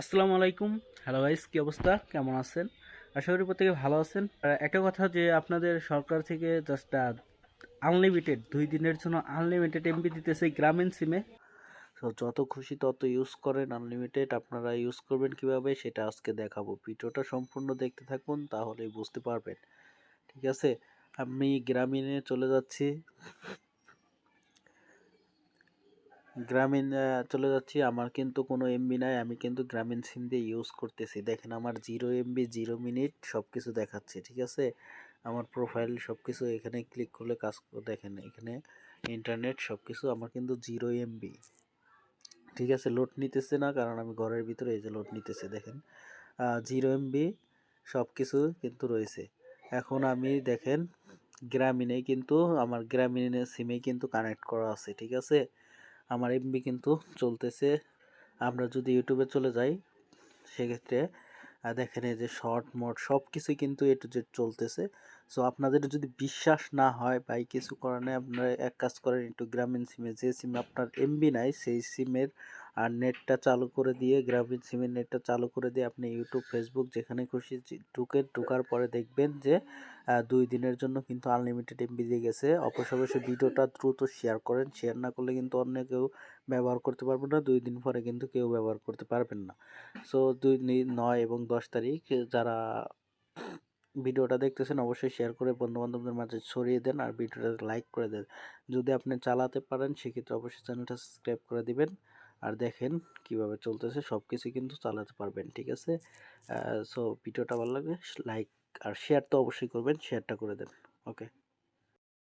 আসসালামু আলাইকুম। Hello guys কি অবস্থা? কেমন আছেন? আশা করি প্রত্যেকে ভালো আছেন। একটা কথা যে আপনাদের সরকার থেকে জাস্ট আনলিমিটেড দুই দিনের জন্য আনলিমিটেড এমবি দিতেছে গ্রামীণ সিমে তো যত খুশি তত ইউজ করেন। আনলিমিটেড আপনারা ইউজ করবেন কীভাবে সেটা আজকে দেখাবো। ভিডিওটা সম্পূর্ণ দেখতে থাকুন, তাহলেই বুঝতে পারবেন। ঠিক আছে? আমি গ্রামীণে চলে যাচ্ছি। গ্রামীণ চলে যাচ্ছি। আমার কিন্তু কোনো এমবি নাই। আমি কিন্তু গ্রামীণ সিম দিয়ে ইউজ করতেছি। দেখেন আমার জিরো এমবি জিরো মিনিট সব কিছু দেখাচ্ছে, ঠিক আছে? আমার প্রোফাইল সব কিছু এখানে ক্লিক করলে কাজ দেখেন এখানে ইন্টারনেট সব কিছু আমার কিন্তু জিরো এমবি ঠিক আছে? লোড নিতেছে না, কারণ আমি ঘরের ভিতরে এই যে লোড নিতেছে, দেখেন। জিরো এমবি সব কিছু কিন্তু রয়েছে। এখন আমি, দেখেন, গ্রামীণে কিন্তু, আমার গ্রামীণের সিমে কিন্তু কানেক্ট করা আছে, ঠিক আছে? আমার এমবি কিন্তু চলতেছে। আমরা যদি ইউটিউবে চলে যাই, সেক্ষেত্রে দেখেন এই যে শর্ট মোট সব কিছুই কিন্তু এ টু জেড চলতেছে। সো আপনাদের যদি বিশ্বাস না হয়, বা কিছু কারণে আপনারা এক কাজ করেন, একটু গ্রামীণ সিমে যে সিম আপনার এমবি নাই, সেই সিমের আর নেটটা চালু করে দিয়ে গ্রামীণ সিমের নেটটা চালু করে দিয়ে আপনি ইউটিউব ফেসবুক যেখানে খুশি ঢুকে, ঢুকার পরে দেখবেন যে দুই দিনের জন্য কিন্তু আনলিমিটেড এমবি দিয়ে গেছে। অবশ্য অবশ্যই ভিডিওটা দ্রুত শেয়ার করেন। শেয়ার না করলে কিন্তু অন্য কেউ ব্যবহার করতে পারবে না। দুই দিন পরে কিন্তু কেউ ব্যবহার করতে পারবেন না। সো দুই নয় এবং দশ তারিখ যারা ভিডিওটা দেখতেছেন, অবশ্যই শেয়ার করে বন্ধু বান্ধবদের মাঝে ছড়িয়ে দেন আর ভিডিওটা লাইক করে দেন। যদি আপনি চালাতে পারেন, সেক্ষেত্রে অবশ্যই চ্যানেলটা সাবস্ক্রাইব করে দিবেন। আর দেখেন কীভাবে চলতেছে সব কিছু কিন্তু চালাতে পারবেন, ঠিক আছে? সো ভিডিওটা ভালো লাগলে লাইক আর শেয়ার তো অবশ্যই করবেন শেয়ারটা করে দেন ওকে